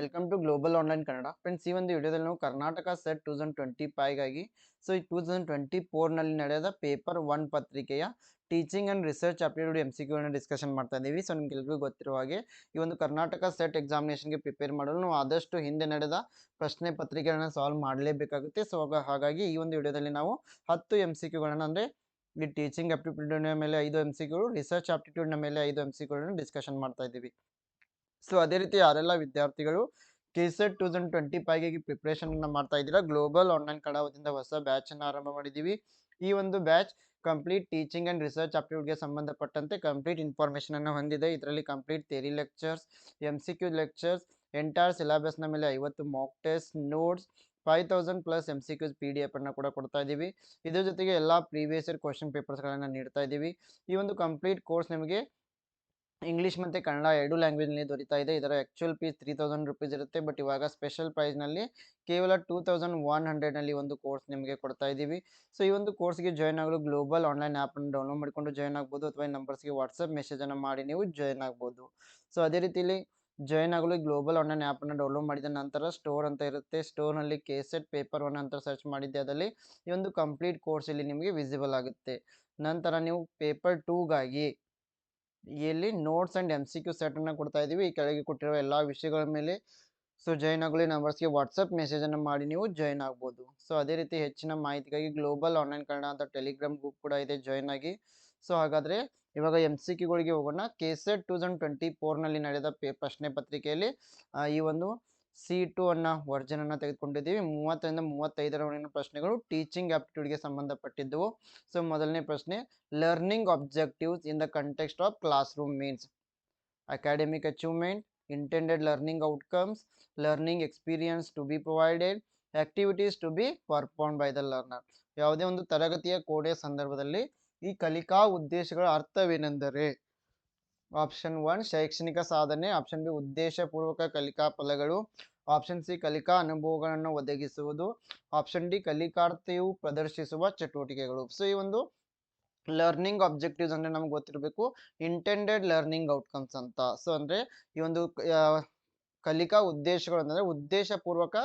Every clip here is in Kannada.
Welcome to global online Kannada friends ಈ ಒಂದು ವಿಡಿಯೋದಲ್ಲಿ ನಾವು Karnataka SET two thousand twenty ಫೈವ್ಗಾಗಿ so ಈ ಟೂ ತೌಸಂಡ್ ಟ್ವೆಂಟಿ ಫೋರ್ನಲ್ಲಿ ನಡೆದ ಪೇಪರ್ ಒನ್ ಪತ್ರಿಕೆಯ teaching and research aptitude M C ಕ್ಯೂನ discussion ಮಾಡ್ತಾ ಇದ್ದೀವಿ ಸೊ ನಿಮ್ಗೆಲ್ರಿಗೂ ಗೊತ್ತಿರುವ ಹಾಗೆ, ಈ ಒಂದು ಕರ್ನಾಟಕ ಸೆಟ್ ಎಕ್ಸಾಮಿನೇಷನ್ಗೆ ಪ್ರಿಪೇರ್ ಮಾಡಲು ನಾವು ಆದಷ್ಟು ಹಿಂದೆ ನಡೆದ ಪ್ರಶ್ನೆ ಪತ್ರಿಕೆಗಳನ್ನ ಸಾಲ್ವ್ ಮಾಡಲೇಬೇಕಾಗುತ್ತೆ. ಸೊ ಹಾಗಾಗಿ ಈ ಒಂದು ವಿಡಿಯೋದಲ್ಲಿ ನಾವು ಹತ್ತು ಎಂ ಸಿ ಕ್ಯೂಗಳನ್ನು ಅಂದರೆ ಈ ಟೀಚಿಂಗ್ ಆಪ್ಟಿಟ್ಯೂಡ್ನ ಮೇಲೆ ಐದು ಎಂ ಸಿ ಕ್ಯೂಗಳು ರಿಸರ್ಚ್ ಆಪ್ಟಿಟ್ಯೂಡ್ನ ಮೇಲೆ ಐದು ಎಂ ಸಿ ಕ್ಯೂಗಳನ್ನ ಡಿಸ್ಕಷನ್ ಮಾಡ್ತಾ ಇದ್ದೀವಿ ಸೊ, ಅದೇ ರೀತಿ ಯಾರೆಲ್ಲ ವಿದ್ಯಾರ್ಥಿಗಳು K SET two thousand twenty ಫೈವ್ಗೆ preparation ಅನ್ನ ಮಾಡ್ತಾ ಇದ್ದೀರಾ ಗ್ಲೋಬಲ್ ಆನ್ಲೈನ್ ಕಡಾವದಿಂದ ಹೊಸ ಬ್ಯಾಚ್ ಅನ್ನು ಆರಂಭ ಮಾಡಿದ್ದೀವಿ. ಈ ಒಂದು batch complete teaching and research ಆಪ್ಟಿಟ್ಯೂಡ್ಗೆ ಸಂಬಂಧಪಟ್ಟಂತೆ ಕಂಪ್ಲೀಟ್ ಇನ್ಫಾರ್ಮೇಶನ್ ಅನ್ನು ಹೊಂದಿದೆ. ಇದರಲ್ಲಿ complete theory lectures M C Q lectures entire ಸಿಲೆಬಸ್ನ ಮೇಲೆ ಐವತ್ತು mock test notes five thousand plus M C Qs P D F ಅನ್ನು ಕೂಡ ಕೊಡ್ತಾ ಇದ್ದೀವಿ. ಇದ್ರ ಜೊತೆಗೆ ಎಲ್ಲ ಪ್ರೀವಿಯಸ್ ಇಯರ್ ಕ್ವಶನ್ ಪೇಪರ್ಸ್ಗಳನ್ನು ನೀಡ್ತಾ ಇದ್ದೀವಿ. ಈ ಒಂದು ಕಂಪ್ಲೀಟ್ ಕೋರ್ಸ್ ನಿಮಗೆ ಇಂಗ್ಲೀಷ್ ಮತ್ತು ಕನ್ನಡ ಎರಡು ಲ್ಯಾಂಗ್ವೇಜ್ನಲ್ಲಿ ದೊರೀತಾ ಇದೆ. ಇದರ actual fees three thousand rupees ಇರುತ್ತೆ. ಬಟ್ ಇವಾಗ ಸ್ಪೆಷಲ್ ಪ್ರೈಸ್ನಲ್ಲಿ ಕೇವಲ ಟೂ ತೌಸಂಡ್ ಒನ್ ಹಂಡ್ರೆಡ್ನಲ್ಲಿ ಒಂದು ಕೋರ್ಸ್ ನಿಮಗೆ ಕೊಡ್ತಾ ಇದ್ದೀವಿ. ಸೊ ಈ ಒಂದು ಕೋರ್ಸ್ಗೆ ಜಾಯ್ನ್ ಆಗಲು ಗ್ಲೋಬಲ್ ಆನ್ಲೈನ್ ಆ್ಯಪನ್ನು ಡೌನ್ಲೋಡ್ ಮಾಡಿಕೊಂಡು ಜಾಯ್ನ್ ಆಗ್ಬೋದು ಅಥವಾ ಈ ನಂಬರ್ಸ್ಗೆ ವಾಟ್ಸಪ್ ಮೆಸೇಜನ್ನು ಮಾಡಿ ನೀವು ಜಾಯ್ನ್ ಆಗ್ಬೋದು. ಸೊ ಅದೇ ರೀತಿಲಿ ಜಾಯ್ನ್ ಆಗಲು ಗ್ಲೋಬಲ್ ಆನ್ಲೈನ್ ಆ್ಯಪನ್ನು ಡೌನ್ಲೋಡ್ ಮಾಡಿದ ನಂತರ ಸ್ಟೋರ್ ಅಂತ ಇರುತ್ತೆ. ಸ್ಟೋರ್ನಲ್ಲಿ ಕೇಸೆಟ್ ಪೇಪರ್ ಒನ್ ಅಂತ ಸರ್ಚ್ ಮಾಡಿದ್ದೆ. ಅದರಲ್ಲಿ ಈ ಒಂದು ಕಂಪ್ಲೀಟ್ ಕೋರ್ಸ್ ಇಲ್ಲಿ ನಿಮಗೆ ವಿಸಿಬಲ್ ಆಗುತ್ತೆ. ನಂತರ ನೀವು ಪೇಪರ್ ಟೂಗಾಗಿ ಇಲ್ಲಿ notes and M C Q ಸೆಟನ್ನು ಕೊಡ್ತಾ ಇದ್ದೀವಿ ಈ ಕೆಳಗೆ ಕೊಟ್ಟಿರುವ ಎಲ್ಲ ವಿಷಯಗಳ ಮೇಲೆ ಸೊ ಜಾಯ್ನ್ ಆಗಲಿ ನಂಬರ್ಸ್ಗೆ ವಾಟ್ಸಪ್ ಮೆಸೇಜನ್ನು ಮಾಡಿ ನೀವು ಜಾಯ್ನ್ ಆಗ್ಬೋದು. ಸೊ ಅದೇ ರೀತಿ ಹೆಚ್ಚಿನ ಮಾಹಿತಿಗಾಗಿ ಗ್ಲೋಬಲ್ ಆನ್ಲೈನ್ ಕನ್ನಡ ಅಂತ ಟೆಲಿಗ್ರಾಮ್ ಗ್ರೂಪ್ ಕೂಡ ಇದೆ ಜಾಯ್ನ್ ಆಗಿ. ಸೊ ಹಾಗಾದರೆ ಇವಾಗ ಎಂ ಸಿ ಕ್ಯೂಗಳಿಗೆ ಹೋಗೋಣ. K SET two thousand twenty ಫೋರ್ನಲ್ಲಿ ನಡೆದ ಪ್ರಶ್ನೆ ಪತ್ರಿಕೆಯಲ್ಲಿ ಈ ಒಂದು ಸಿ ಟು ಅನ್ನೋ ವರ್ಜನನ್ನು ತೆಗೆದುಕೊಂಡಿದ್ದೀವಿ. ಮೂವತ್ತರಿಂದ ಮೂವತ್ತೈದರವರೆಗಿನ ಪ್ರಶ್ನೆಗಳು ಟೀಚಿಂಗ್ ಆಪ್ಟಿಟ್ಯೂಡ್ಗೆ ಸಂಬಂಧಪಟ್ಟಿದ್ದವು. ಸೊ ಮೊದಲನೇ ಪ್ರಶ್ನೆ learning objectives in the context of class room means academic achievement intended learning outcomes learning experience to be provided activities to be perform by the learner ಯಾವುದೇ ಒಂದು ತರಗತಿಯ ಕೋಡೆಯ ಸಂದರ್ಭದಲ್ಲಿ ಈ ಕಲಿಕಾ ಉದ್ದೇಶಗಳ ಅರ್ಥವೇನೆಂದರೆ ಆಪ್ಷನ್ ಒನ್ ಶೈಕ್ಷಣಿಕ ಸಾಧನೆ. ಆಪ್ಷನ್ ಬಿ ಉದ್ದೇಶಪೂರ್ವಕ ಕಲಿಕಾ ಫಲಗಳು. ಆಪ್ಷನ್ ಸಿ ಕಲಿಕಾ ಅನುಭವಗಳನ್ನು ಒದಗಿಸುವುದು. ಆಪ್ಷನ್ ಡಿ ಕಲಿಕಾರ್ಥಿಯು ಪ್ರದರ್ಶಿಸುವ ಚಟುವಟಿಕೆಗಳು. ಸೊ ಈ ಒಂದು ಲರ್ನಿಂಗ್ ಆಬ್ಜೆಕ್ಟಿವ್ಸ್ ಅಂದ್ರೆ ನಮ್ಗೆ ಗೊತ್ತಿರಬೇಕು. ಇಂಟೆಂಡೆಡ್ ಲರ್ನಿಂಗ್ ಔಟ್ಕಮ್ಸ್ ಅಂತ. ಸೊ ಅಂದ್ರೆ ಈ ಒಂದು ಕಲಿಕಾ ಉದ್ದೇಶಗಳು ಅಂತಂದ್ರೆ ಉದ್ದೇಶಪೂರ್ವಕ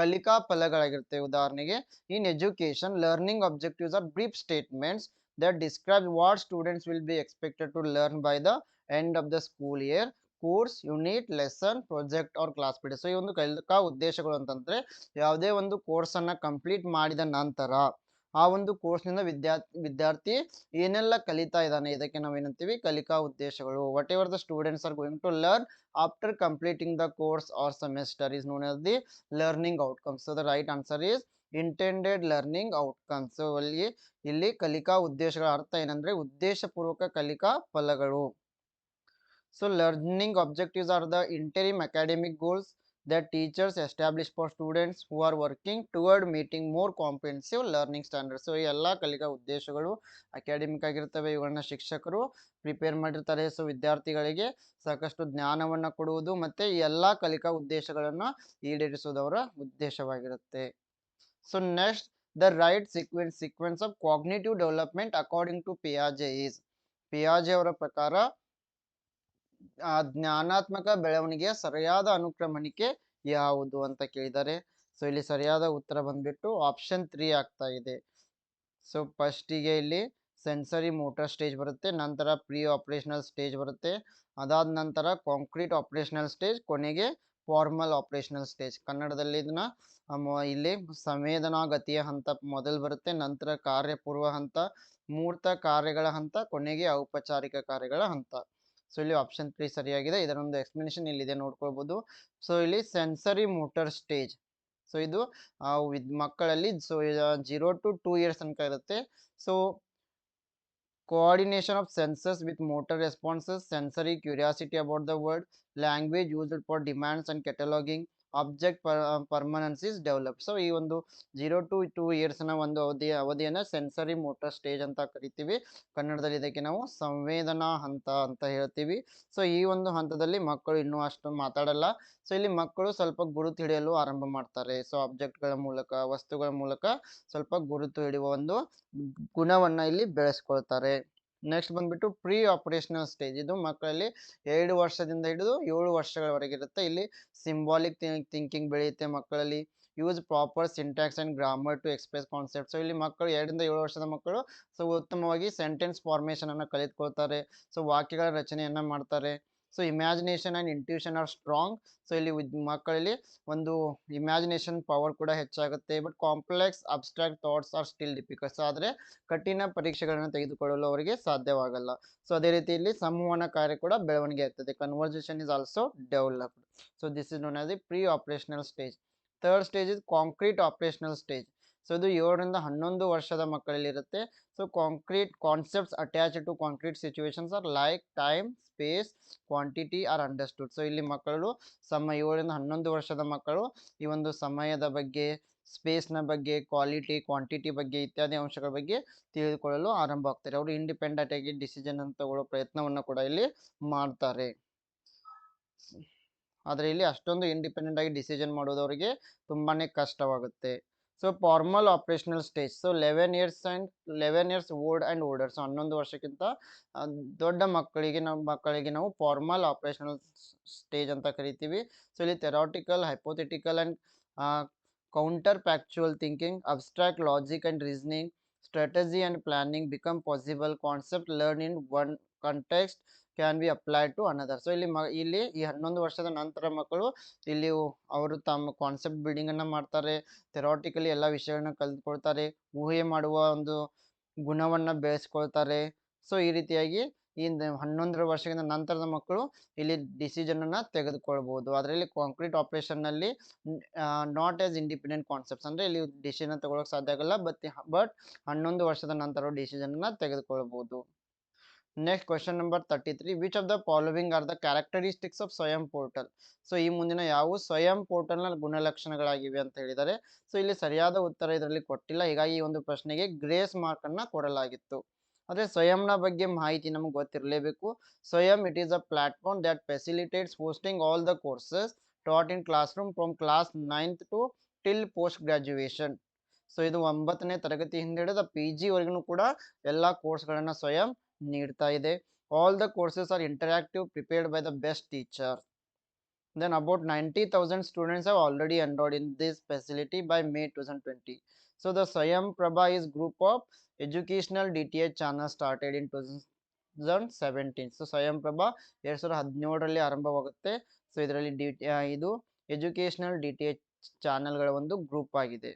ಕಲಿಕಾ ಫಲಗಳಾಗಿರುತ್ತೆ. ಉದಾಹರಣೆಗೆ in education learning objectives are brief statements that describe what students will be expected to learn by the end of the school year course unit lesson project or class period so ಈ ಒಂದು ಕಲಿಕಾ ಉದ್ದೇಶಗಳು ಅಂತಂದ್ರೆ ಯಾವುದೇ ಒಂದು ಕೋರ್ಸನ್ನು ಕಂಪ್ಲೀಟ್ ಮಾಡಿದ ನಂತರ ಆ ಒಂದು ಕೋರ್ಸ್ನಿಂದ ವಿದ್ಯಾರ್ಥಿ ವಿದ್ಯಾರ್ಥಿ ಏನೆಲ್ಲ ಕಲಿತಾ ಇದ್ದಾನೆ, ಇದಕ್ಕೆ ನಾವು ಏನಂತೀವಿ? ಕಲಿಕಾ ಉದ್ದೇಶಗಳು. Whatever the students are going to learn after completing the course or semester is known as the learning outcomes so the right answer is intended learning outcomes ಅಲ್ಲಿ, ಇಲ್ಲಿ ಕಲಿಕಾ ಉದ್ದೇಶಗಳ ಅರ್ಥ ಏನಂದ್ರೆ ಉದ್ದೇಶಪೂರ್ವಕ ಕಲಿಕಾ ಫಲಗಳು. So learning objectives are the interim academic goals that teachers establish for students who are working toward meeting more comprehensive learning standards. So ಈ ಎಲ್ಲ ಕಲಿಕಾ ಉದ್ದೇಶಗಳು ಅಕಾಡೆಮಿಕ್ ಆಗಿರ್ತವೆ. ಇವುಗಳನ್ನ ಶಿಕ್ಷಕರು ಪ್ರಿಪೇರ್ ಮಾಡಿರ್ತಾರೆ. ಸೊ ವಿದ್ಯಾರ್ಥಿಗಳಿಗೆ ಸಾಕಷ್ಟು ಜ್ಞಾನವನ್ನು ಕೊಡುವುದು ಮತ್ತು ಈ ಎಲ್ಲ ಕಲಿಕಾ ಉದ್ದೇಶಗಳನ್ನು ಈಡೇರಿಸುವುದು ಅವರ ಉದ್ದೇಶವಾಗಿರುತ್ತೆ. So next the right sequence sequence of cognitive development according to ಪಿಯಾಜೆ is ಪಿಯಾಜೆ ಅವರ ಪ್ರಕಾರ ಜ್ಞಾನಾತ್ಮಕ ಬೆಳವಣಿಗೆಯ ಸರಿಯಾದ ಅನುಕ್ರಮಣಿಕೆ ಯಾವುದು ಅಂತ ಕೇಳಿದ್ದಾರೆ ಸೊ ಇಲ್ಲಿ ಸರಿಯಾದ ಉತ್ತರ ಬಂದ್ಬಿಟ್ಟು ಆಪ್ಷನ್ ತ್ರೀ ಆಗ್ತಾ ಇದೆ. ಸೊ ಫಸ್ಟಿಗೆ ಇಲ್ಲಿ ಸೆನ್ಸರಿ ಮೋಟರ್ ಸ್ಟೇಜ್ ಬರುತ್ತೆ, ನಂತರ ಪ್ರೀ ಆಪರೇಷನಲ್ ಸ್ಟೇಜ್ ಬರುತ್ತೆ, ಅದಾದ ನಂತರ ಕಾಂಕ್ರೀಟ್ ಆಪರೇಷನಲ್ ಸ್ಟೇಜ್ ಕೊನೆಗೆ ಫಾರ್ಮಲ್ ಆಪರೇಷನಲ್ ಸ್ಟೇಜ್ ಕನ್ನಡದಲ್ಲಿ ಇದನ್ನ ಇಲ್ಲಿ ಸಂವೇದನಾಗತಿಯ ಹಂತ ಮೊದಲು ಬರುತ್ತೆ, ನಂತರ ಕಾರ್ಯಪೂರ್ವ ಹಂತ, ಮೂರ್ತ ಕಾರ್ಯಗಳ ಹಂತ, ಕೊನೆಗೆ ಔಪಚಾರಿಕ ಕಾರ್ಯಗಳ ಹಂತ. ಸೊ ಇಲ್ಲಿ ಆಪ್ಷನ್ ತ್ರೀ ಸರಿಯಾಗಿದೆ. ಇದರ ಒಂದು ಎಕ್ಸ್ಪ್ಲನೇಷನ್ ಇಲ್ಲಿದೆ, ನೋಡ್ಕೊಳ್ಬೋದು. ಸೊ ಇಲ್ಲಿ ಸೆನ್ಸರಿ ಮೋಟರ್ ಸ್ಟೇಜ್ ಸೊ ಇದು ವಿದ್ ಮಕ್ಕಳಲ್ಲಿ so zero to two years ತನಕ ಇರುತ್ತೆ. So coordination of senses with motor responses sensory curiosity about the world. Language used for demands and cataloging object permanence is develop so ಈ ಒಂದು ಜೀರೋ ಟು ಟೂ ಇಯರ್ಸ್ನ ಒಂದು ಅವಧಿಯ ಅವಧಿಯನ್ನು ಸೆನ್ಸರಿ ಮೋಟರ್ ಸ್ಟೇಜ್ ಅಂತ ಕರಿತೀವಿ. ಕನ್ನಡದಲ್ಲಿ ಇದಕ್ಕೆ ನಾವು ಸಂವೇದನಾ ಹಂತ ಅಂತ ಹೇಳ್ತೀವಿ. ಸೊ ಈ ಒಂದು ಹಂತದಲ್ಲಿ ಮಕ್ಕಳು ಇನ್ನೂ ಅಷ್ಟು ಮಾತಾಡಲ್ಲ. ಸೊ ಇಲ್ಲಿ ಮಕ್ಕಳು ಸ್ವಲ್ಪ ಗುರುತು ಹಿಡಿಯಲು ಆರಂಭ ಮಾಡ್ತಾರೆ. ಸೊ ಆಬ್ಜೆಕ್ಟ್ಗಳ ಮೂಲಕ, ವಸ್ತುಗಳ ಮೂಲಕ ಸ್ವಲ್ಪ ಗುರುತು ಹಿಡಿಯುವ ಒಂದು ಗುಣವನ್ನು ಇಲ್ಲಿ ಬೆಳೆಸ್ಕೊಳ್ತಾರೆ. ನೆಕ್ಸ್ಟ್ ಬಂದ್ಬಿಟ್ಟು ಪ್ರೀ ಆಪರೇಷನಲ್ ಸ್ಟೇಜ್ ಇದು ಮಕ್ಕಳಲ್ಲಿ ಎರಡು ವರ್ಷದಿಂದ ಹಿಡಿದು ಏಳು ವರ್ಷಗಳವರೆಗೆ ಇರುತ್ತೆ. ಇಲ್ಲಿ ಸಿಂಬಾಲಿಕ್ ಥಿಂಕಿಂಗ್ ಬೆಳೆಯುತ್ತೆ ಮಕ್ಕಳಲ್ಲಿ. Use proper syntax and grammar to express concept so ಇಲ್ಲಿ ಮಕ್ಕಳು ಎರಡರಿಂದ ಏಳು ವರ್ಷದ ಮಕ್ಕಳು ಸೊ ಉತ್ತಮವಾಗಿ ಸೆಂಟೆನ್ಸ್ ಫಾರ್ಮೇಷನನ್ನು ಕಲಿತ್ಕೊಳ್ತಾರೆ. ಸೊ ವಾಕ್ಯಗಳ ರಚನೆಯನ್ನು ಮಾಡ್ತಾರೆ. So imagination and intuition are strong so ಇಲ್ಲಿ ಮಕ್ಕಳಲ್ಲಿ ಒಂದು ಇಮ್ಯಾಜಿನೇಷನ್ ಪವರ್ ಕೂಡ ಹೆಚ್ಚಾಗುತ್ತೆ. But complex abstract thoughts are still difficults ಆದರೆ ಕಠಿಣ ಪರೀಕ್ಷೆಗಳನ್ನು ತೆಗೆದುಕೊಳ್ಳಲು ಅವರಿಗೆ ಸಾಧ್ಯವಾಗಲ್ಲ. ಸೊ ಅದೇ ರೀತಿಯಲ್ಲಿ ಸಂವಹನ ಕಾರ್ಯ ಕೂಡ ಬೆಳವಣಿಗೆ ಆಗ್ತದೆ. Conversation is also developed so this is known as the pre operational stage third stage is concrete operational stage so ಇದು ಏಳರಿಂದ ಹನ್ನೊಂದು ವರ್ಷದ ಮಕ್ಕಳಲ್ಲಿ ಇರುತ್ತೆ so concrete concepts attach to concrete situations are like time space quantity are understood so ಇಲ್ಲಿ ಮಕ್ಕಳು ಸಮ ಏಳರಿಂದ ಹನ್ನೊಂದು ವರ್ಷದ ಮಕ್ಕಳು ಈ ಒಂದು ಸಮಯದ ಬಗ್ಗೆ ಸ್ಪೇಸ್ನ ಬಗ್ಗೆ ಕ್ವಾಲಿಟಿ ಕ್ವಾಂಟಿಟಿ ಬಗ್ಗೆ ಇತ್ಯಾದಿ ಅಂಶಗಳ ಬಗ್ಗೆ ತಿಳಿದುಕೊಳ್ಳಲು ಆರಂಭ ಆಗ್ತಾರೆ. ಅವರು ಇಂಡಿಪೆಂಡೆಂಟ್ ಆಗಿ ಡಿಸಿಷನ್ ಅನ್ನು ತಗೊಳ್ಳೋ ಪ್ರಯತ್ನವನ್ನು ಕೂಡ ಇಲ್ಲಿ ಮಾಡ್ತಾರೆ. ಆದರೆ ಇಲ್ಲಿ ಅಷ್ಟೊಂದು ಇಂಡಿಪೆಂಡೆಂಟ್ ಆಗಿ ಡಿಸಿಷನ್ ಮಾಡೋದು ತುಂಬಾನೇ ಕಷ್ಟವಾಗುತ್ತೆ. So formal operational stage so eleven years and eleven years old and older so ಹನ್ನೊಂದು ವರ್ಷಕ್ಕಿಂತ ದೊಡ್ಡ ಮಕ್ಕಳಿಗೆ ನಮ್ಮ ಮಕ್ಕಳಿಗೆ ನಾವು ಫಾರ್ಮಲ್ ಆಪರೇಷನಲ್ ಸ್ಟೇಜ್ ಅಂತ ಕರಿತೀವಿ. ಸೊ ಇಲ್ಲಿ theoretical hypothetical and counterfactual thinking abstract logic and reasoning strategy and planning become possible concept learn in one context can be applied to another so ಇಲ್ಲಿ ಮ, ಇಲ್ಲಿ ಈ ಹನ್ನೊಂದು ವರ್ಷದ ನಂತರ ಮಕ್ಕಳು ಇಲ್ಲಿ ಅವರು ತಮ್ಮ ಕಾನ್ಸೆಪ್ಟ್ ಬಿಲ್ಡಿಂಗನ್ನು ಮಾಡ್ತಾರೆ ಥೆರಾಟಿಕಲಿ ಎಲ್ಲ ವಿಷಯಗಳನ್ನ ಕಲಿತ್ಕೊಳ್ತಾರೆ, ಊಹೆ ಮಾಡುವ ಒಂದು ಗುಣವನ್ನು ಬೆಳೆಸ್ಕೊಳ್ತಾರೆ. ಸೊ ಈ ರೀತಿಯಾಗಿ ಈ ಹನ್ನೊಂದರ ವರ್ಷದ ನಂತರದ ಮಕ್ಕಳು ಇಲ್ಲಿ ಡಿಸಿಷನನ್ನು ತೆಗೆದುಕೊಳ್ಬೋದು. ಅದರಲ್ಲಿ ಕಾಂಕ್ರೀಟ್ ಆಪರೇಷನ್ನಲ್ಲಿ ನಾಟ್ ಆಸ್ ಇಂಡಿಪೆಂಡೆಂಟ್ ಕಾನ್ಸೆಪ್ಟ್ಸ್ ಅಂದರೆ ಇಲ್ಲಿ ಡಿಸಿಷನ್ ತಗೊಳ್ಳೋಕೆ ಸಾಧ್ಯ ಆಗಲ್ಲ ಬಟ್ ಬಟ್ ಹನ್ನೊಂದು ವರ್ಷದ ನಂತರ ಡಿಸಿಷನನ್ನು ತೆಗೆದುಕೊಳ್ಬೋದು. Next question number thirty three which of the following are the characteristics of Swayam portal so ಈ ಮುಂದಿನ ಯಾವ ಸ್ವಯಂ ಪೋರ್ಟಲ್ನ ಗುಣಲಕ್ಷಣಗಳಾಗಿವೆ ಅಂತ ಹೇಳಿದ್ದಾರೆ ಸೊ ಇಲ್ಲಿ ಸರಿಯಾದ ಉತ್ತರ ಇದರಲ್ಲಿ ಕೊಟ್ಟಿಲ್ಲ. ಹೀಗಾಗಿ ಈ ಒಂದು ಪ್ರಶ್ನೆಗೆ ಗ್ರೇಸ್ ಮಾರ್ಕ್ ಅನ್ನ ಕೊಡಲಾಗಿತ್ತು. ಆದರೆ ಸ್ವಯಂನ ಬಗ್ಗೆ ಮಾಹಿತಿ ನಮಗೆ ಗೊತ್ತಿರಲೇಬೇಕು. Swayam it is a platform that facilitates hosting all the courses taught in class room from class ninth to till post graduation so ಇದು ಒಂಬತ್ತನೇ ತರಗತಿ ಹಿಡಿದ ಪಿ ಜಿವರೆಗೂ ಕೂಡ ಎಲ್ಲ ಕೋರ್ಸ್ಗಳನ್ನು ಸ್ವಯಂ ನೀಡ್ತಾ ಇದೆ. All the courses are interactive prepared by the best teacher then about ninety thousand students have already enrolled in this facility by May two in this facility by May 2020. So, the Swayam Prabha is group of educational DTH channel started in 2017. So Swayam Prabha ಎರಡು ಸಾವಿರದ ಹದಿನೇಳರಲ್ಲಿ ಆರಂಭವಾಗುತ್ತೆ. ಸೊ ಇದರಲ್ಲಿ ಡಿ ಇದು ಎಜುಕೇಶನಲ್ ಡಿ ಟಿ ಎಚ್ ಚಾನಲ್ಗಳ ಒಂದು ಗ್ರೂಪ್ ಆಗಿದೆ.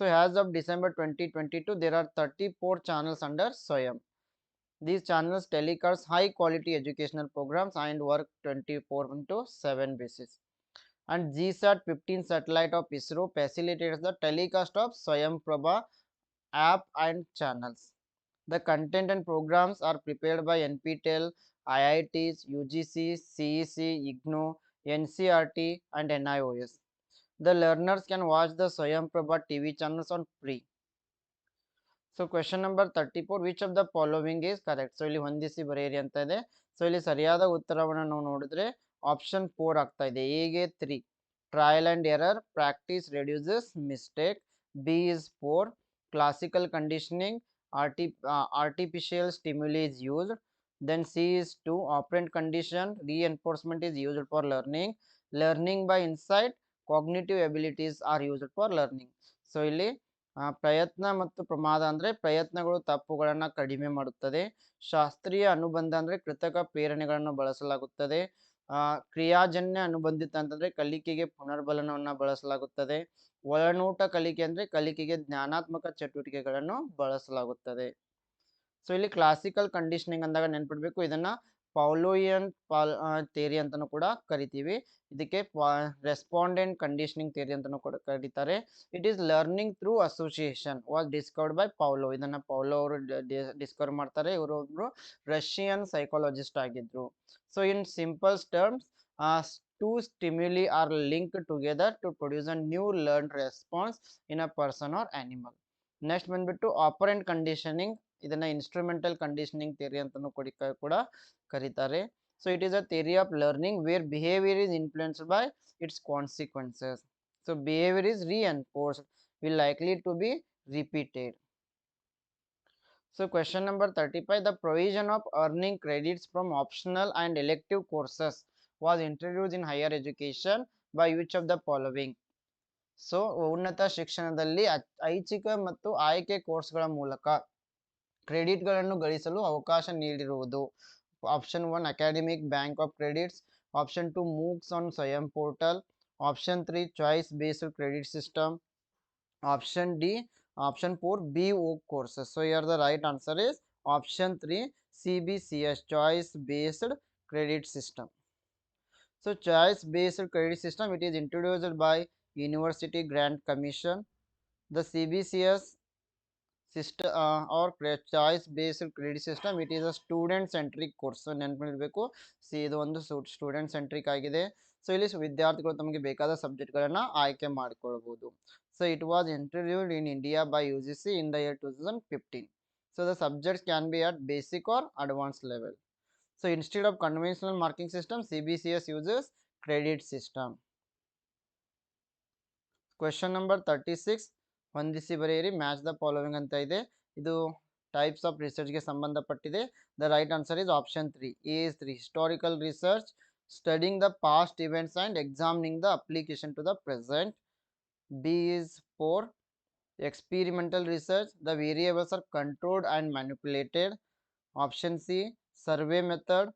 So as of December twenty twenty two there are thirty four channels under Swayam These channels telecast high quality educational programs and work 24 into 7 basis. And GSAT 15 satellite of ISRO facilitates the telecast of Swayam Prabha app and channels. The content and programs are prepared by NPTEL, IITs, UGC, CEC, IGNO, NCRT, and NIOS. The learners can watch the Swayam Prabha TV channels on free. So question number thirty four which of the following is correct so ಇಲ್ಲಿ ಹೊಂದಿಸಿ ಬರೆಯಿರಿ ಅಂತ ಇದೆ. ಸೊ ಇಲ್ಲಿ ಸರಿಯಾದ ಉತ್ತರವನ್ನು ನಾವು ನೋಡಿದ್ರೆ ಆಪ್ಷನ್ ಫೋರ್ ಆಗ್ತಾ ಇದೆ. ಎಗೆ three trial and error practice reduces mistake B is four classical conditioning arti artificial stimuli is used. Then c is 2 operant condition, reinforcement is used for learning learning by insight cognitive abilities are used for learning so ಇಲ್ಲಿ ಪ್ರಯತ್ನ ಮತ್ತು ಪ್ರಮಾದ ಅಂದರೆ ಪ್ರಯತ್ನಗಳು ತಪ್ಪುಗಳನ್ನು ಕಡಿಮೆ ಮಾಡುತ್ತದೆ. ಶಾಸ್ತ್ರೀಯ ಅನುಬಂಧ ಅಂದರೆ ಕೃತಕ ಪ್ರೇರಣೆಗಳನ್ನು ಬಳಸಲಾಗುತ್ತದೆ. ಕ್ರಿಯಾಜನ್ಯ ಅನುಬಂಧಿತ ಅಂತಂದರೆ ಕಲಿಕೆಗೆ ಪುನರ್ಬಲನವನ್ನು ಬಳಸಲಾಗುತ್ತದೆ. ಒಳನೋಟ ಕಲಿಕೆ ಅಂದರೆ ಕಲಿಕೆಗೆ ಜ್ಞಾನಾತ್ಮಕ ಚಟುವಟಿಕೆಗಳನ್ನು ಬಳಸಲಾಗುತ್ತದೆ. ಸೊ ಇಲ್ಲಿ ಕ್ಲಾಸಿಕಲ್ ಕಂಡೀಷನಿಂಗ್ ಅಂದಾಗ ನೆನ್ಪಿಡ್ಬೇಕು. ಇದನ್ನ ಪೌಲೋಯಿಯನ್ ಪಾಲ್ ಥಿಯರಿ ಅಂತಾನೂ ಕೂಡ ಕರಿತೀವಿ. ಇದಕ್ಕೆ ರೆಸ್ಪಾಂಡೆಂಟ್ ಕಂಡೀಷನಿಂಗ್ ಥಿಯರಿ ಅಂತಾನೂ ಕೂಡ ಕರೀತಾರೆ. It is learning through association was discovered by Pavlov. ಇದನ್ನ ಪೌಲೋ ಅವರು ಡಿಸ್ಕವರ್ ಮಾಡ್ತಾರೆ. ಇವರು ಒಬ್ರು ರಷ್ಯನ್ ಸೈಕಾಲಜಿಸ್ಟ್ ಆಗಿದ್ರು. So, in simple terms two stimuli are link together to produce a new learn response in a person or animal. Next ಬಂದ್ಬಿಟ್ಟು ಆಪರೆಂಟ್ ಕಂಡೀಷನಿಂಗ್ ಇದನ್ನ ಇನ್ಸ್ಟ್ರುಮೆಂಟಲ್ ಕಂಡೀಷನಿಂಗ್ ಥಿಯರಿ ಅಂತಾನು ಕೂಡ ಕರೀತಾರೆ. So it is a theory of learning where behaviour is influenced by its consequences so behaviour is reinforce will likely to be repeated so question number thirty five the provision of earning credits from optional and elective courses was introduce in higher education by which of the following so ಉನ್ನತ ಶಿಕ್ಷಣದಲ್ಲಿ ಐಚ್ಛಿಕ ಮತ್ತು ಆಯ್ಕೆ ಕೋರ್ಸ್ಗಳ ಮೂಲಕ ಕ್ರೆಡಿಟ್ಗಳನ್ನು ಗಳಿಸಲು ಅವಕಾಶ ನೀಡಿರುವುದು. Option one, academic bank of credits. Option two, MOOCs on Swayam portal. Option three, choice based credit system. Option D, option four B O courses. So here the right answer is option three C B C S choice based credit system. So choice based credit system it is introduced by University Grant Commission. The CBCS system or choice based credit system it is a student centric course ನೆನಪಿರಬೇಕು C, ಇದು ಒಂದು ಸ್ಟೂಡೆಂಟ್ ಸೆಂಟ್ರಿಕ್ ಆಗಿದೆ. ಸೊ ಇಲ್ಲಿ ವಿದ್ಯಾರ್ಥಿಗಳು ತಮಗೆ ಬೇಕಾದ ಸಬ್ಜೆಕ್ಟ್ಗಳನ್ನು ಆಯ್ಕೆ ಮಾಡಿಕೊಳ್ಬೋದು. So it was introduced in India by U G C in the year two thousand fifteen so the subjects can be at basic or advance level so instead of conventional marking system C B C S uses credit system question number thirty six ಹೊಂದಿಸಿ ಬರೆಯಿರಿ ಮ್ಯಾಚ್ ದ ಫಾಲೋವಿಂಗ್ ಅಂತ ಇದೆ ಇದು ಟೈಪ್ಸ್ ಆಫ್ ರಿಸರ್ಚ್ಗೆ ಸಂಬಂಧಪಟ್ಟಿದೆ the right answer is option three A is three historical research studying the past events and examining the application to the present B is four experimental research the variables are controlled and manipulated option c survey method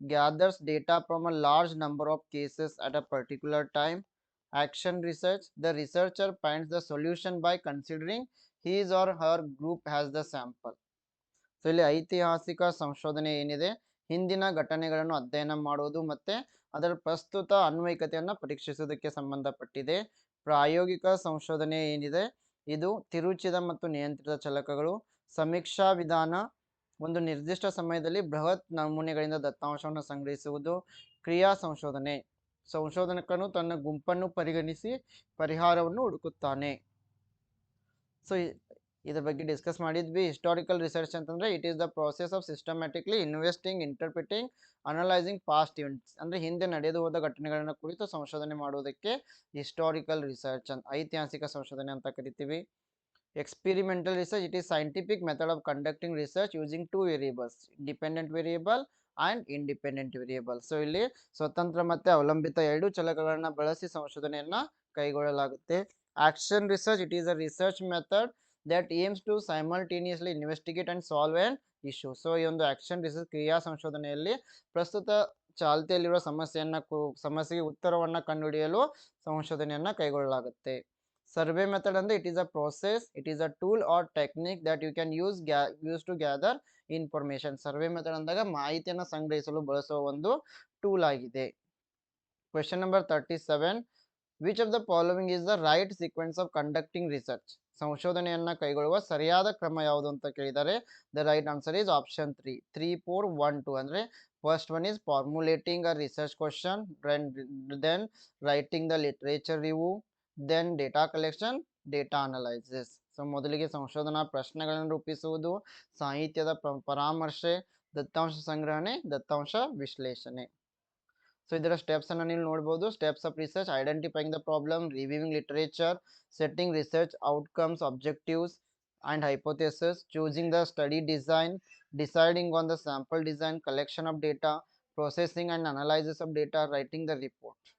gathers data from a large number of cases at a particular time action research. The researcher finds the solution by considering his or her group has the sample. So ಇಲ್ಲಿ ಐತಿಹಾಸಿಕ ಸಂಶೋಧನೆ ಏನಿದೆ? ಹಿಂದಿನ ಘಟನೆಗಳನ್ನು ಅಧ್ಯಯನ ಮಾಡುವುದು ಮತ್ತೆ ಅದರ ಪ್ರಸ್ತುತ ಅನ್ವಯಿಕತೆಯನ್ನು ಪರೀಕ್ಷಿಸುವುದಕ್ಕೆ ಸಂಬಂಧಪಟ್ಟಿದೆ. ಪ್ರಾಯೋಗಿಕ ಸಂಶೋಧನೆ ಏನಿದೆ? ಇದು ತಿರುಚಿದ ಮತ್ತು ನಿಯಂತ್ರಿತ ಚಲಕಗಳು. ಸಮೀಕ್ಷಾ ವಿಧಾನ. ಒಂದು ನಿರ್ದಿಷ್ಟ ಸಮಯದಲ್ಲಿ ಬೃಹತ್ ನಮೂನೆಗಳಿಂದ ದತ್ತಾಂಶವನ್ನು ಸಂಗ್ರಹಿಸುವುದು. ಕ್ರಿಯಾ ಸಂಶೋಧನೆ. ಸಂಶೋಧಕನು ತನ್ನ ಗುಂಪನ್ನು ಪರಿಗಣಿಸಿ ಪರಿಹಾರವನ್ನು ಹುಡುಕುತ್ತಾನೆ. ಸೊ ಇದರ ಬಗ್ಗೆ ಡಿಸ್ಕಸ್ ಮಾಡಿದ್ವಿ. ಹಿಸ್ಟಾರಿಕಲ್ ರಿಸರ್ಚ್ ಅಂತಂದರೆ it is the process of systematically investing interpreting analysing past events ಅಂದರೆ ಹಿಂದೆ ನಡೆದು ಹೋದ ಘಟನೆಗಳನ್ನು ಕುರಿತು ಸಂಶೋಧನೆ ಮಾಡುವುದಕ್ಕೆ ಹಿಸ್ಟಾರಿಕಲ್ ರಿಸರ್ಚ್ ಅಂತ ಐತಿಹಾಸಿಕ ಸಂಶೋಧನೆ ಅಂತ ಕರಿತೀವಿ. Experimental research it is scientific method of conducting research using two variables dependent variable and independent variable. So ಇಲ್ಲಿ ಸ್ವತಂತ್ರ ಮತ್ತು ಅವಲಂಬಿತ ಎರಡು ಚಲಕಗಳನ್ನ ಬಳಸಿ ಸಂಶೋಧನೆಯನ್ನು ಕೈಗೊಳ್ಳಲಾಗುತ್ತೆ. Action research it is a research method that aims to simultaneously investigate and solve and issue so ಈ ಒಂದು ಆಕ್ಷನ್ ರಿಸರ್ಚ್ ಕ್ರಿಯಾ ಸಂಶೋಧನೆಯಲ್ಲಿ ಪ್ರಸ್ತುತ ಚಾಲ್ತಿಯಲ್ಲಿರುವ ಸಮಸ್ಯೆಯನ್ನು ಸಮಸ್ಯೆಗೆ ಉತ್ತರವನ್ನ ಕಂಡುಹಿಡಿಯಲು ಸಂಶೋಧನೆಯನ್ನು ಕೈಗೊಳ್ಳಲಾಗುತ್ತೆ. ಸರ್ವೆ ಮೆಥಡ್ ಅಂದ್ರೆ it is a process it is a tool or technique that you can use use to gather information. Survey method ಅಂದಾಗ ಮಾಹಿತಿಯನ್ನು ಸಂಗ್ರಹಿಸಲು ಬಳಸುವ ಒಂದು ಟೂಲ್ ಆಗಿದೆ. Question number thirty seven which of the following is the right sequence of conducting research ಸಂಶೋಧನೆಯನ್ನ ಕೈಗೊಳ್ಳುವ ಸರಿಯಾದ ಕ್ರಮ ಯಾವುದು ಅಂತ ಕೇಳಿದರೆ the right answer is option three three four one two ಅಂದ್ರೆ first one is formulating a research question then writing the literature review then data collection data analysis so ಮೊದಲಿಗೆ ಸಂಶೋಧನಾ ಪ್ರಶ್ನೆಗಳನ್ನು ರೂಪಿಸುವುದು ಸಾಹಿತ್ಯದ ಪ- ಪರಾಮರ್ಶೆ ದತ್ತಾಂಶ ಸಂಗ್ರಹಣೆ ದತ್ತಾಂಶ ವಿಶ್ಲೇಷಣೆ ಸೊ ಇದರ ಸ್ಟೆಪ್ಸ್ ಅನ್ನು ನೀವು ನೋಡ್ಬೋದು steps of research identifying the problem reviewing literature setting research outcomes objectives and hypothesis choosing the study design deciding on the sample design collection of data processing and analysis of data writing the report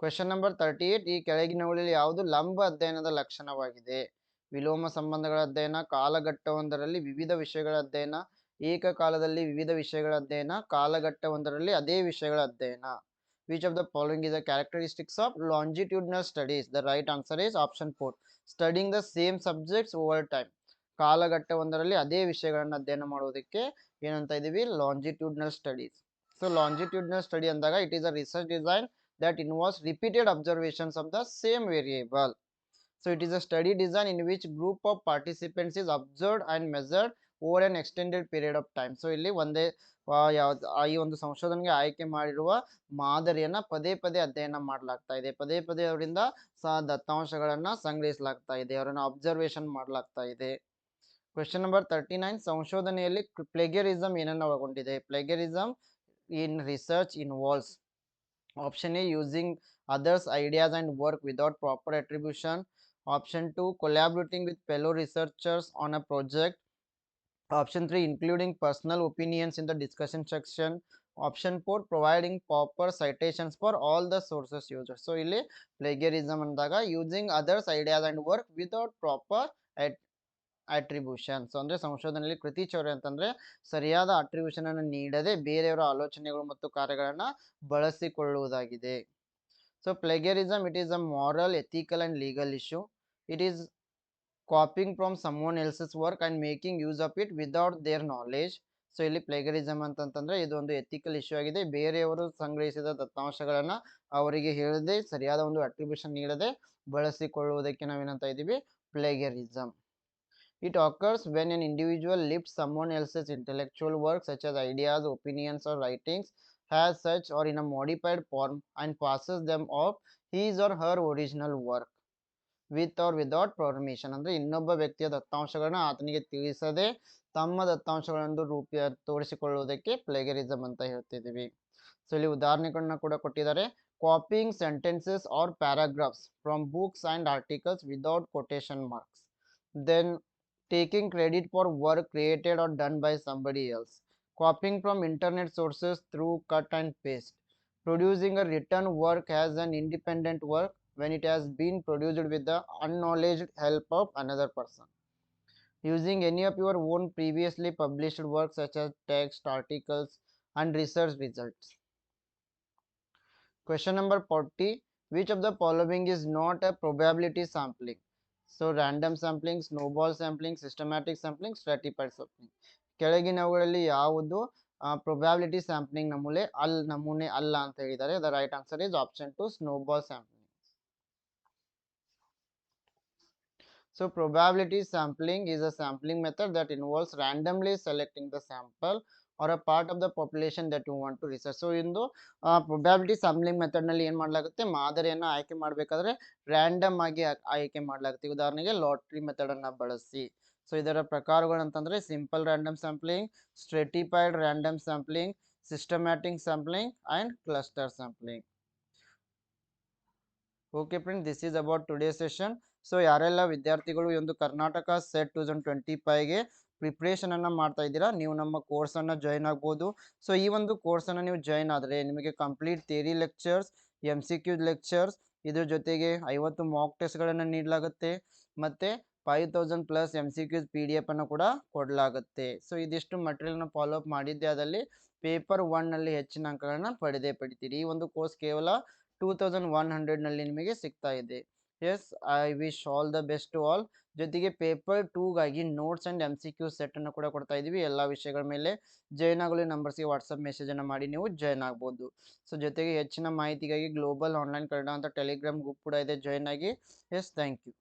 question number thirty eight ಈ ಕೆಳಗಿನವುಗಳಲ್ಲಿ ಯಾವುದು ಲಂಬ ಅಧ್ಯಯನದ ಲಕ್ಷಣವಾಗಿದೆ? ವಿಲೋಮ ಸಂಬಂಧಗಳ ಅಧ್ಯಯನ, ಕಾಲಘಟ್ಟವೊಂದರಲ್ಲಿ ವಿವಿಧ ವಿಷಯಗಳ ಅಧ್ಯಯನ, ಏಕಕಾಲದಲ್ಲಿ ವಿವಿಧ ವಿಷಯಗಳ ಅಧ್ಯಯನ, ಕಾಲಘಟ್ಟವೊಂದರಲ್ಲಿ ಅದೇ ವಿಷಯಗಳ ಅಧ್ಯಯನ. Which of the following is the characteristics of longitudinal studies the right answer is option four studying the same subjects over time ಕಾಲಘಟ್ಟವೊಂದರಲ್ಲಿ ಅದೇ ವಿಷಯಗಳನ್ನು ಅಧ್ಯಯನ ಮಾಡುವುದಕ್ಕೆ ಏನಂತ ಇದೀವಿ longitudinal studies so longitudinal study ಅಂದಾಗ it is a research design that involves repeated observations of the same variable. So, it is a study design in which group of participants is observed and measured over an extended period of time. So ಇಲ್ಲಿ ಒಂದೇ ಈ ಒಂದು ಸಂಶೋಧನೆಗೆ ಆಯ್ಕೆ ಮಾಡಿರುವ ಮಾದರಿಯನ್ನ ಪದೇ ಪದೇ ಅಧ್ಯಯನ ಮಾಡಲಾಗ್ತಾ ಇದೆ. ಪದೇ ಪದೇ ಅವರಿಂದ ಸಹ ದತ್ತಾಂಶಗಳನ್ನ ಸಂಗ್ರಹಿಸಲಾಗ್ತಾ ಇದೆ. ಅವರನ್ನ ಅಬ್ಸರ್ವೇಷನ್ ಮಾಡಲಾಗ್ತಾ ಇದೆ. ಕ್ವೆಶನ್ ನಂಬರ್ ತರ್ಟಿ ನೈನ್ ಸಂಶೋಧನೆಯಲ್ಲಿ ಪ್ಲೆಗರಿಸಮ್ ಏನನ್ನ ಒಳಗೊಂಡಿದೆ? Plagiarism in research involves option a using others ideas and work without proper attribution option 2 collaborating with fellow researchers on a project Option 3 including personal opinions in the discussion section. Option 4 providing proper citations for all the sources used. So ಇಲ್ಲಿ ಪ್ಲೇಗಿಯರಿಸಮ್ ಅಂದಾಗ using others ideas and work without proper Attribution so ಅಂದರೆ ಸಂಶೋಧನೆಯಲ್ಲಿ ಕೃತಿ ಚೌರ್ಯ ಅಂತಂದರೆ ಸರಿಯಾದ ಅಟ್ರಿಬ್ಯೂಷನ್ ಅನ್ನು ನೀಡದೆ ಬೇರೆಯವರ ಆಲೋಚನೆಗಳು ಮತ್ತು ಕಾರ್ಯಗಳನ್ನು ಬಳಸಿಕೊಳ್ಳುವುದಾಗಿದೆ. So plagiarism it is a moral ethical and legal issue it is copying from someone else's work and making use of it without their knowledge so ಇಲ್ಲಿ ಪ್ಲೇಗರಿಸಮ್ ಅಂತಂತಂದರೆ ಇದು ಒಂದು ಎಥಿಕಲ್ ಇಶ್ಯೂ ಆಗಿದೆ. ಬೇರೆಯವರು ಸಂಗ್ರಹಿಸಿದ ದತ್ತಾಂಶಗಳನ್ನು ಅವರಿಗೆ ಹೇಳದೆ ಸರಿಯಾದ ಒಂದು ಅಟ್ರಿಬ್ಯೂಷನ್ ನೀಡದೆ ಬಳಸಿಕೊಳ್ಳುವುದಕ್ಕೆ ನಾವೇನಂತ ಇದ್ದೀವಿ? Plagiarism occurs when an individual lift someone else's intellectual work such as ideas opinions or writings has such or in a modified form, and passes them off, his or her original work. With or without permission ಅಂದರೆ ಇನ್ನೊಬ್ಬ ವ್ಯಕ್ತಿಯ ದತ್ತಾಂಶಗಳನ್ನ ಆತನಿಗೆ ತಿಳಿಸದೆ ತಮ್ಮ ದತ್ತಾಂಶಗಳನ್ನು ರೂಪಿ ತೋರಿಸಿಕೊಳ್ಳುವುದಕ್ಕೆ ಪ್ಲೇಗರಿಸಮ್ ಅಂತ ಹೇಳ್ತಿದ್ದೀವಿ. ಸೊ ಇಲ್ಲಿ ಉದಾಹರಣೆಗಳನ್ನ ಕೂಡ ಕೊಟ್ಟಿದ್ದಾರೆ. Copying sentences or paragraphs from books and articles without quotation marks then taking credit for work created or done by somebody else, copying from internet sources through cut and paste, producing a written work as an independent work when it has been produced with the unknowledged help of another person. Using any of your own previously published works such as text, articles and research results. Question number 40. Which of the following is not a probability sampling? So, random sampling, snowball sampling, systematic sampling, stratified sampling. ಕೆಳಗಿನವುಗಳಲ್ಲಿ ಯಾವುದು ಪ್ರೊಬ್ಯಾಬಿಲಿಟಿ ಸ್ಯಾಂಪ್ಲಿಂಗ್ ನಮೂನೆ ಅಲ್ ನಮೂನೆ ಅಲ್ಲ ಅಂತ ಹೇಳಿದ್ದಾರೆ the right answer is option two snowball sampling So probability sampling is a sampling method that involves randomly selecting the sample or a part of the population that you want to research. So into probability sampling ಮೆಥಡ್ನಲ್ಲಿ ಏನು ಮಾಡಲಾಗುತ್ತೆ? ಮಾದರಿಯನ್ನು ಆಯ್ಕೆ ಮಾಡಬೇಕಾದ್ರೆ ರ್ಯಾಂಡಮ್ ಆಗಿ ಆಯ್ಕೆ ಮಾಡಲಾಗುತ್ತೆ. ಉದಾಹರಣೆಗೆ ಲಾಟ್ರಿ ಮೆಥಡನ್ನು ಬಳಸಿ. ಸೊ ಇದರ ಪ್ರಕಾರಗಳು ಅಂತಂದರೆ simple random sampling stratified random sampling systematic sampling and cluster sampling okay friend this is about today session so ಯಾರೆಲ್ಲ ವಿದ್ಯಾರ್ಥಿಗಳು ಒಂದು Karnataka SET two thousand twenty ಫೈವ್ಗೆ ಪ್ರಿಪ್ರೇಷನನ್ನು ಮಾಡ್ತಾ ಇದ್ದೀರಾ? ನೀವು ನಮ್ಮ ಕೋರ್ಸನ್ನು ಜಾಯ್ನ್ ಆಗ್ಬೋದು. ಸೊ ಈ ಒಂದು ಕೋರ್ಸನ್ನು ನೀವು ಜಾಯ್ನ್ ಆದರೆ ನಿಮಗೆ complete theory lectures M C Q lectures ಇದ್ರ ಜೊತೆಗೆ ಐವತ್ತು ಮಾಕ್ ಟೆಸ್ಟ್ಗಳನ್ನು ನೀಡಲಾಗುತ್ತೆ. ಮತ್ತು five thousand plus M C Qs P D F ಅನ್ನು ಕೂಡ ಕೊಡಲಾಗುತ್ತೆ. ಸೊ ಇದಿಷ್ಟು ಮಟೀರಿಯಲ್ನ ಫಾಲೋ ಅಪ್ ಮಾಡಿದ್ದೆ. ಅದರಲ್ಲಿ ಪೇಪರ್ ಒನ್ನಲ್ಲಿ ಹೆಚ್ಚಿನ ಅಂಕಗಳನ್ನ ಪಡೆದೇ ಪಡಿತೀರಿ. ಈ ಒಂದು ಕೋರ್ಸ್ ಕೇವಲ ಟೂ ತೌಸಂಡ್ ಒನ್ ಹಂಡ್ರೆಡ್ನಲ್ಲಿ ನಿಮಗೆ ಸಿಗ್ತಾ ಇದೆ. Yes I wish all the best to all ಜೊತೆಗೆ paper ಟೂಗಾಗಿ notes and M C Q ಸೆಟನ್ನು ಕೂಡ ಕೊಡ್ತಾ ಇದ್ದೀವಿ ಎಲ್ಲ ವಿಷಯಗಳ ಮೇಲೆ ಜಾಯ್ನ್ ಆಗಲು ನಂಬರ್ಸ್ಗೆ ವಾಟ್ಸಪ್ ಮೆಸೇಜನ್ನು ಮಾಡಿ ನೀವು ಜಾಯ್ನ್ ಆಗ್ಬೋದು. ಸೊ ಜೊತೆಗೆ ಹೆಚ್ಚಿನ ಮಾಹಿತಿಗಾಗಿ ಗ್ಲೋಬಲ್ ಆನ್ಲೈನ್ ಕನ್ನಡ ಅಂತ ಟೆಲಿಗ್ರಾಮ್ ಗ್ರೂಪ್ ಕೂಡ ಇದೆ. ಜಾಯ್ನ್ ಆಗಿ. Yes thank you